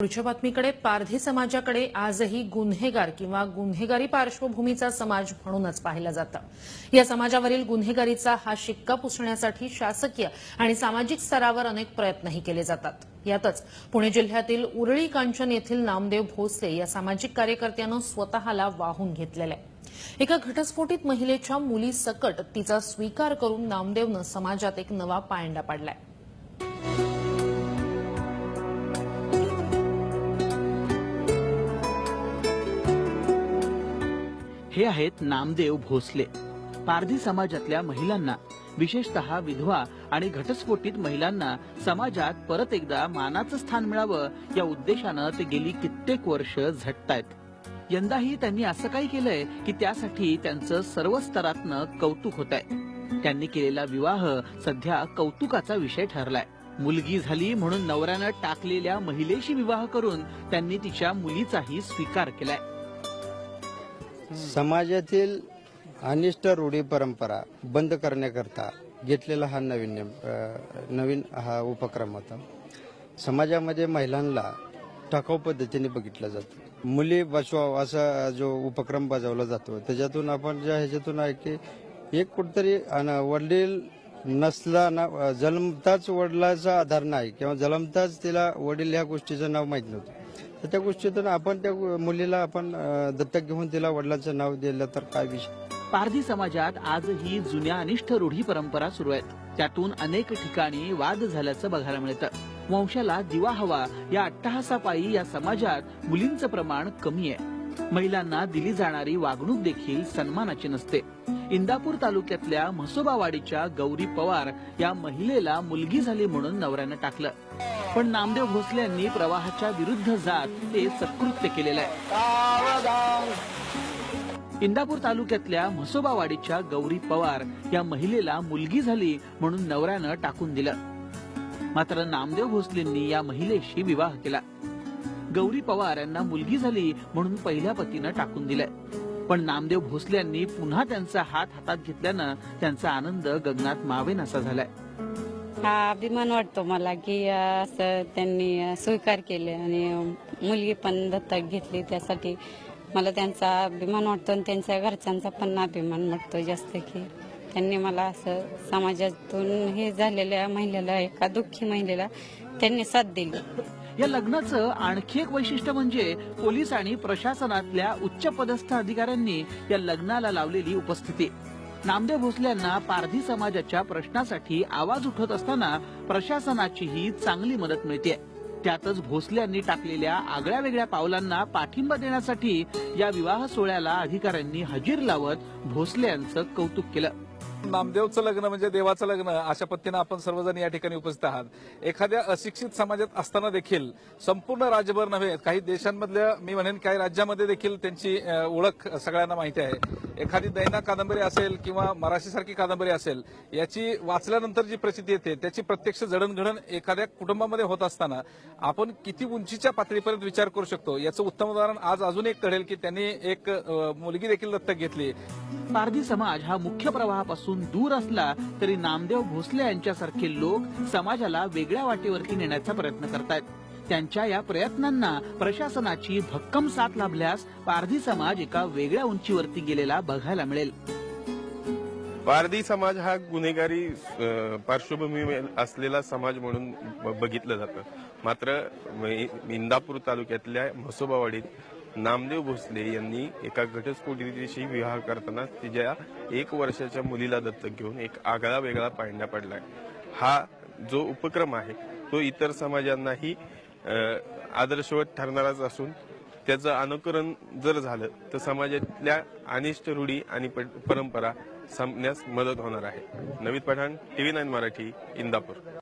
पुढच्या बातमीकडे पारधी समाजाकडे आजही गुन्हेगार किंवा गुन्हेगारी पार्श्वभूमीचा समाज म्हणूनच पाहिला जातं. या समाजावरील गुन्हेगारीचा हा शिक्का पुसण्यासाठी शासकीय आणि सामाजिक स्तरावर अनेक प्रयत्नही केले जातात. यातच पुणे जिल्ह्यातील उरळी कांचन येथील नामदेव भोसले या सामाजिक कार्यकर्त्यानं स्वतःला वाहून घेतलेलं आहे. एका घटस्फोटित महिलेच्या मुलीसकट तिचा स्वीकार करून नामदेवनं समाजात एक नवा पायंडा पाडलाय. हे आहेत नामदेव भोसले. पारधी समाजातल्या महिलांना विशेषतः विधवा आणि घटस्फोटीत महिलांना समाजात परत एकदा मानाचं स्थान मिळावं या उद्देशानं ते गेली कित्येक वर्ष झटतायत. यंदाही त्यांनी असं काही केलंय की त्यासाठी त्यांचं सर्व स्तरातनं कौतुक होत आहे त्यांनी केलेला विवाह सध्या कौतुकाचा विषय ठरलाय. मुलगी झाली म्हणून नवऱ्यानं टाकलेल्या महिलेशी विवाह करून त्यांनी तिच्या मुलीचाही स्वीकार केलाय. समाजातील अनिष्ट रूढी परंपरा बंद करण्याकरता घेतलेला हा नवीन नवीन हा उपक्रम होता. समाजामध्ये महिलांना टाकाऊ पद्धतीने बघितलं जातं. मुली बचवाव असा जो उपक्रम बजावला जातो त्याच्यातून आपण ज्या ह्याच्यातून आहे की एक कुठतरी वडील नसला ना जन्मताच वडिलाचा आधार नाही किंवा जन्मताच तिला वडील ह्या गोष्टीचं नाव माहीत नव्हतं. तर त्या गोष्टीतून आपण त्या मुलीला आपण दत्तक घेऊन तिला वडिलांचं नाव दिलं तर काय विषय? पारधी समाजात आजही जुन्या अनिष्ट रूढी परंपरा सुरू आहेत. त्यातून अनेक ठिकाणी वाद झाल्याचं बघायला मिळतं. वंशाला दिवा हवा या अट्टहासापायी या समाजात मुलींचं प्रमाण कमी आहे. महिलांना दिली जाणारी वागणूक देखील सन्मानाची नसते. इंदापूर तालुक्यातल्या म्हसोबावाडीच्या गौरी पवार या महिलेला मुलगी झाली म्हणून नवऱ्यानं टाकलं. पण नामदेव भोसले यांनी प्रवाहाच्या विरुद्ध जात ते सत्कृत्य केलेलं आहे. इंदापूर तालुक्यातल्या म्हसोबावाडीच्या गौरी पवार या महिलेला मुलगी झाली म्हणून नवऱ्यानं टाकून दिलं. मात्र नामदेव भोसलेंनी या महिलेशी विवाह केला. गौरी पवार यांना मुलगी झाली म्हणून पहिल्या पतीनं टाकून दिलंय. पण नामदेव भोसल्यांनी पुन्हा त्यांचा हात हातात घेतल्यानं त्यांचा आनंद गगनात मावेनासा झालाय. हा अभिमान वाटतो मला की असं त्यांनी स्वीकार केले आणि मुलगी पण दत्तक घेतली. त्यासाठी मला त्यांचा अभिमान वाटतो आणि त्यांच्या घरच्यांचा पण अभिमान वाटतो जास्त की त्यांनी मला असं समाजातून हे झालेल्या महिलेला एका दुःखी महिलेला त्यांनी साथ दिली. या लग्नाचं आणखी एक वैशिष्ट्य म्हणजे पोलीस आणि प्रशासनातल्या उच्च पदस्थ अधिकाऱ्यांनी या लग्नाला लावलेली उपस्थिती. नामदेव भोसल्यांना पारधी समाजाच्या प्रश्नासाठी आवाज उठवत असताना प्रशासनाचीही चांगली मदत मिळते त्यातच भोसल्यांनी टाकलेल्या आगळ्या वेगळ्या पावलांना पाठिंबा देण्यासाठी या विवाह सोहळ्याला अधिकाऱ्यांनी हजीर लावत भोसले यांचं कौतुक केलं. नामदेवचं लग्न म्हणजे देवाचं लग्न अशा पद्धतीनं आपण सर्वजण या ठिकाणी उपस्थित आहात. एखाद्या अशिक्षित समाजात असताना देखील संपूर्ण राज्यभर नव्हे काही देशांमधल्या मी म्हणेन काही राज्यामध्ये देखील त्यांची ओळख सगळ्यांना माहिती आहे. एखादी दैना कादंबरी असेल किंवा मराठीसारखी कादंबरी असेल याची वाचल्यानंतर जी प्रसिद्धी येते त्याची प्रत्यक्ष जडणघडण एखाद्या कुटुंबामध्ये होत असताना आपण किती उंचीच्या पातळीपर्यंत विचार करू शकतो? याचं उत्तम उदाहरण आज अजून एक कळेल की त्यांनी एक मुलगी देखील दत्तक घेतली. पारधी समाज हा मुख्य प्रवाहापासून दूर असला तरी नामदेव भोसले यांच्यासारखे लोक समाजाला वेगळ्या वाटेवरती नेण्याचा प्रयत्न करतायत. त्यांच्या या प्रयत्नांना प्रशासनाची भक्कम साथ लाभल्यास पारधी समाज एका वेगळ्या उंचीवरती गेलेला बघायला मिळेल. पारधी समाज हा गुन्हेगारी पार्श्वभूमी असलेला समाज म्हणून बघितलं जातं. मात्र इंदापूर तालुक्यातल्या म्हसोबावाडीत नामदेव भोसले यांनी एका घटस्फोटीशी विवाह करताना तिच्या एक वर्षाच्या मुलीला दत्तक घेऊन एक आगळा वेगळा पायंडा पडलाय. हा जो उपक्रम आहे तो इतर समाजांनाही आदर्शवत ठरणाराच असून त्याचं अनुकरण जर झालं तर समाजातल्या अनिष्ट रूढी आणि प- परंपरा संपण्यास मदत होणार आहे. नवीन पठाण टीव्ही नाईन मराठी इंदापूर.